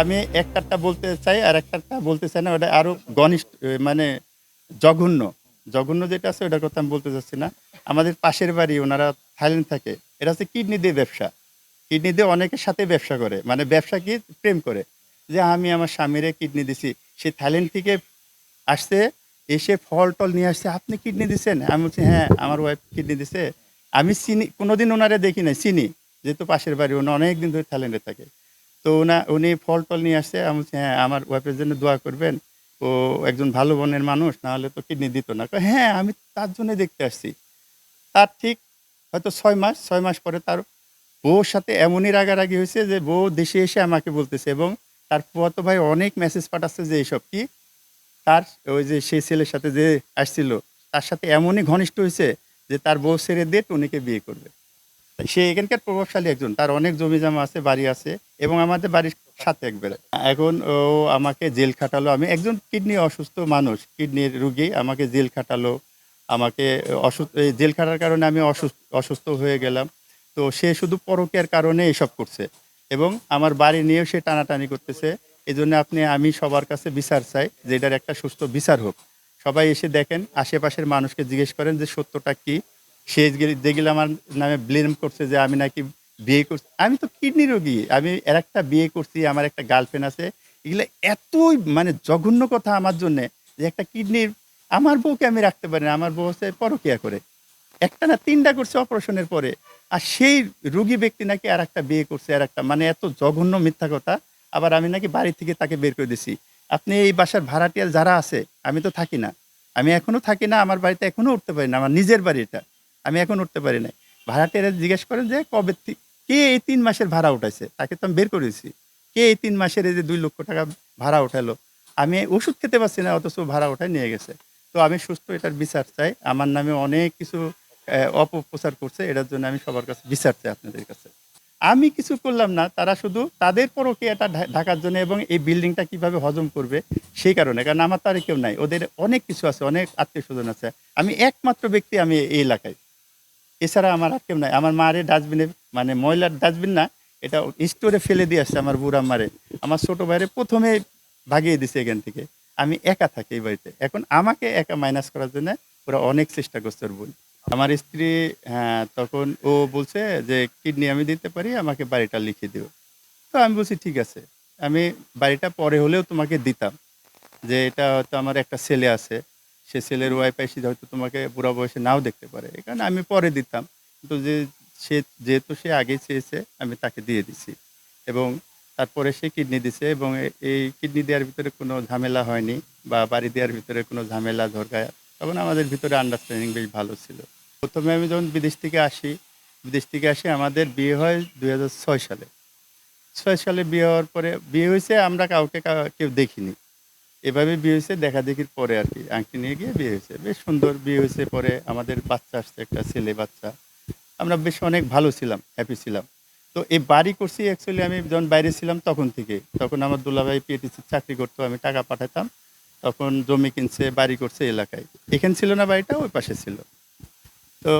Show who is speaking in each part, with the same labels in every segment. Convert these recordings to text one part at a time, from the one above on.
Speaker 1: আমি একটারটা বলতে চাই আর একটারটা বলতে চাই না, ওটা আরও ঘনিষ্ঠ মানে জঘন্য। জঘন্য যেটা আছে, ওটার কথা আমি বলতে চাচ্ছি না। আমাদের পাশের বাড়ি, ওনারা থাইল্যান্ড থাকে, এটা হচ্ছে কিডনি দিয়ে ব্যবসা। কিডনি দিয়ে অনেকের সাথে ব্যবসা করে মানে ব্যবসা কি? প্রেম করে। যে আমি আমার স্বামীরে কিডনি দিছি, সে থাইল্যান্ড থেকে আসছে, এসে ফল টল নিয়ে আসছে, আপনি কিডনি দিছেন? আমি বলছি হ্যাঁ আমার ওয়াইফ কিডনি দিছে। আমি চিনি, কোনোদিন ওনারে দেখি নাই, চিনি। যেহেতু পাশের বাড়ি ওনা অনেক দিন ধরে থাইল্যান্ডে থাকে। তো ওনা উনি ফল টল নিয়ে আসছে, আমি বলছি হ্যাঁ আমার ওয়াইফের জন্য দোয়া করবেন। ও একজন ভালো মনের মানুষ, নাহলে তো কিডনি দিত না। হ্যাঁ আমি তার জন্য দেখতে আসছি। তার ঠিক হয়তো ছয় মাস ছয় মাস পরে তার বউর সাথে এমনই রাগারাগি হয়েছে যে বউ দেশে এসে আমাকে বলতেছে এবং তার ফুয়াতো ভাই অনেক মেসেজ পাঠাচ্ছে যে এইসব কি, তার ওই যে সেই ছেলের সাথে যে আসছিল, তার সাথে এমনই ঘনিষ্ঠ হয়েছে যে তার বউ ছেড়ে দিয়ে টুনিকে বিয়ে করবে। সে এখানকার প্রভাবশালী একজন। তার অনেক জমি জমা আছে, বাড়ি আছে এবং আমাদের বাড়ির সাথে একবারে। এখন ও আমাকে জেল খাটালো। আমি একজন কিডনি অসুস্থ মানুষ কিডনির রুগী, আমাকে জেল খাটালো। আমাকে অসুস্থ জেল খাটার কারণে আমি অসুস্থ অসুস্থ হয়ে গেলাম। তো সে শুধু পরকীয়ার কারণে এসব করছে এবং আমার বাড়ি নিয়েও সে টানাটানি করতেছে। এই জন্য আপনি, আমি সবার কাছে বিচার চাই যে এটার একটা সুস্থ বিচার হোক। সবাই এসে দেখেন, আশেপাশের মানুষকে জিজ্ঞেস করেন যে সত্যটা কি? সে যেগুলো আমার নামে ব্লেম করছে যে আমি নাকি বিয়ে করছি। আমি তো কিডনি রোগী। আমি এর একটা বিয়ে করছি, আমার একটা গার্লফ্রেন্ড আছে। এগুলো এতই মানে জঘন্য কথা আমার জন্যে যে একটা কিডনির আমার বউকে আমি রাখতে পারি না। আমার বউ হচ্ছে পরকিয়া করে। একটা না তিনটা করছে অপারেশনের পরে। আর সেই রুগী ব্যক্তি নাকি আর একটা বিয়ে করছে, আর একটা মানে এত জঘন্য মিথ্যা কথা। আবার আমি নাকি বাড়ি থেকে তাকে বের করে দিছি। আপনি এই বাসার ভাড়াটিয়ার যারা আছে, আমি তো থাকি না। আমি এখনও থাকি না, আমার বাড়িতে এখনও উঠতে পারি না, আমার নিজের বাড়ি এটা। আমি এখন উঠতে পারি না ভাড়াটিয়ারা জিজ্ঞেস করেন যে, কবে কে এই তিন মাসের ভাড়া উঠাইছে? তাকে তো আমি বের করেছি কে এই তিন মাসের এই যে দুই লক্ষ টাকা ভাড়া উঠালো? আমি ওষুধ খেতে পারছি না, অথচ ভাড়া উঠায় নিয়ে গেছে। তো আমি সুস্থ, এটার বিচার চাই। আমার নামে অনেক কিছু অপপ্রচার করছে, এটার জন্য আমি সবার কাছে বিচার চাই আপনাদের কাছে। আমি কিছু করলাম না, তারা শুধু তাদের পরকীয়াটা ঢা- ঢাকার জন্য এবং এই বিল্ডিংটা কীভাবে হজম করবে সেই কারণে। কারণ আমার তার কেউ নাই। ওদের অনেক কিছু আছে, অনেক আত্মীয় স্বজন আছে। আমি একমাত্র ব্যক্তি আমি এই এলাকায়। এছাড়া আমার আর কেউ নাই। আমার মারে ডাস্টবিনে মানে ময়লার ডাস্টবিন না, এটা স্টোরে ফেলে দিয়ে আসছে আমার বুড়া মারে। আমার ছোট ভাইরে প্রথমে ভাগিয়ে দিছে এখান থেকে। আমি একা থাকি এই বাড়িতে। এখন আমাকে একা মাইনাস করার জন্য ওরা অনেক চেষ্টা করছে ওর বোন আমার স্ত্রী হ্যাঁ তখন ও বলছে যে কিডনি আমি দিতে পারি, আমাকে বাড়িটা লিখে দিও। তো আমি বলছি, ঠিক আছে। আমি বাড়িটা পরে হলেও তোমাকে দিতাম যে, এটা হয়তো আমার একটা ছেলে আছে। সে ছেলের ওয়াইফ সে হয়তো তোমাকে বুড়া বয়সে নাও দেখতে পারে। এই কারণে আমি পরে দিতাম। কিন্তু যে, সে, যেহেতু সে আগে চেয়েছে, আমি তাকে দিয়ে দিছি। এবং তারপরে সে কিডনি দিছে এবং এই কিডনি দেওয়ার ভিতরে কোনো ঝামেলা হয়নি বা বাড়ি দেওয়ার ভিতরে কোনো ঝামেলা ধরকা তখন আমাদের ভিতরে আন্ডারস্ট্যান্ডিং বেশ ভালো ছিল। প্রথমে আমি যখন বিদেশ থেকে আসি, বিদেশ থেকে আসি আমাদের বিয়ে হয় দু হাজার ছয় সালে। ছয় সালে বিয়ে হওয়ার পরে, বিয়ে হয়েছে আমরা কাউকে কেউ দেখিনি। এভাবে বিয়ে হয়েছে, দেখা দেখির পরে আর কি। আংটি নিয়ে গিয়ে বিয়ে হয়েছে। বেশ সুন্দর বিয়ে হয়েছে পরে। আমাদের বাচ্চা আসছে, একটা ছেলে বাচ্চা। আমরা বেশ অনেক ভালো ছিলাম হ্যাপি ছিলাম। তো এই বাড়ি করছি অ্যাকচুয়ালি আমি যখন বাইরে ছিলাম তখন থেকে। তখন আমার দুলাভাই পিএটিসি চাকরি করতো, আমি টাকা পাঠাতাম। তখন জমি কিনছে, বাড়ি করছে এলাকায়। এখানে ছিল না বাড়িটা, ওই পাশে ছিল। তো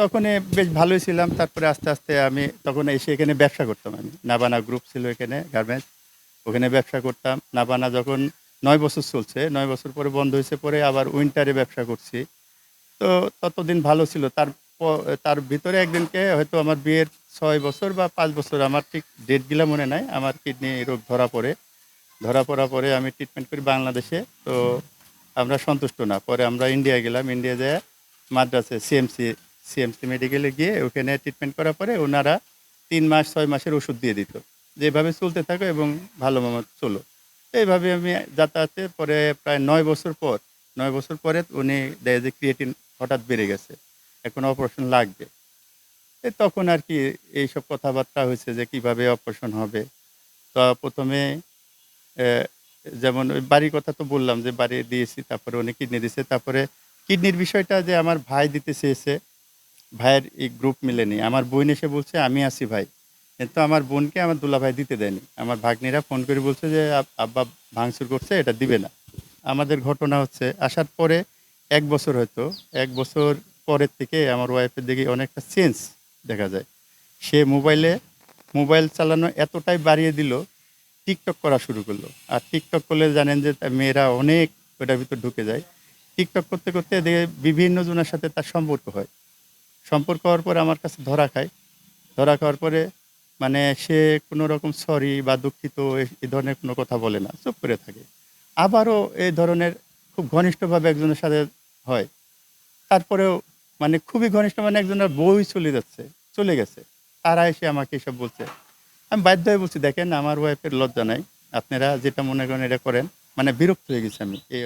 Speaker 1: তখন বেশ ভালোই ছিলাম। তারপরে আস্তে আস্তে আমি তখন এসে এখানে ব্যবসা করতাম আমি। নাবানা গ্রুপ ছিল এখানে গার্মেন্টস ওখানে ব্যবসা করতাম। নাবানা যখন নয় বছর চলছে, নয় বছর পরে বন্ধ হয়েছে, পরে আবার উইন্টারে ব্যবসা করছি। তো ততদিন ভালো ছিল। তার তার ভিতরে একদিনকে হয়তো আমার বিয়ের ছয় বছর বা পাঁচ বছর, আমার ঠিক ডেটগুলো মনে নাই, আমার কিডনি রোগ ধরা পড়ে। ধরা পড়ার পরে আমি ট্রিটমেন্ট করি বাংলাদেশে, তো আমরা সন্তুষ্ট না। পরে আমরা ইন্ডিয়া গেলাম ইন্ডিয়া যায় মাদ্রাসে সিএমসি সিএমসি মেডিকেলে গিয়ে ওখানে ট্রিটমেন্ট করার পরে ওনারা তিন মাস, ছয় মাসের ওষুধ দিয়ে দিত। যেভাবে চলতে থাকো এবং ভালো মতো চলো। এইভাবে আমি যাতায়াতে পরে প্রায় নয় বছর পর, নয় বছর পরে উনি দেয় যে ক্রিয়েটিন হঠাৎ বেড়ে গেছে। এখন অপারেশন লাগবে। এ তখন আর কি এইসব কথাবার্তা হয়েছে যে কীভাবে অপারেশন হবে। তো প্রথমে যেমন ওই বাড়ির কথা তো বললাম যে বাড়ি দিয়েছি, তারপরে উনি কিডনি দিয়েছে, তারপরে কিডনির বিষয়টা যে আমার ভাই দিতে চেয়েছে, ভাইয়ের এই গ্রুপ মিলেনি। আমার বোন এসে বলছে, আমি আছি ভাই। কিন্তু আমার বোনকে আমার দুলা ভাই দিতে দেয়নি। আমার ভাগ্নিরা ফোন করে বলছে যে আব্বা ভাঙচুর করছে, এটা দিবে না। আমাদের ঘটনা হচ্ছে, আসার পরে এক বছর হয়তো, এক বছর পরের থেকে আমার ওয়াইফের দিকে অনেকটা চেঞ্জ দেখা যায়। সে মোবাইলে মোবাইল চালানো এতটাই বাড়িয়ে দিল টিকটক করা শুরু করল। আর টিকটক করলে জানেন যে মেয়েরা অনেক ওটার ভিতর ঢুকে যায়। টিকটক করতে করতে দেখে বিভিন্ন জনের সাথে তার সম্পর্ক হয়। সম্পর্ক হওয়ার পরে আমার কাছে ধরা খায়। ধরা খাওয়ার পরে মানে সে কোনো রকম সরি বা দুঃখিত এই ধরনের কোনো কথা বলে না, চুপ করে থাকে। আবারও এই ধরনের খুব ঘনিষ্ঠভাবে একজনের সাথে হয়। তারপরেও মানে খুবই ঘনিষ্ঠ মানে একজনের বই চলে যাচ্ছে, চলে গেছে। তারা এসে আমাকে এসব বলছে। আমি বাধ্য হয়ে বলছি, দেখেন, আমার ওয়াইফের লজ্জা নাই। আপনারা যেটা মনে করেন, এটা করেন। মানে বিরক্ত হয়ে গেছি আমি। এই।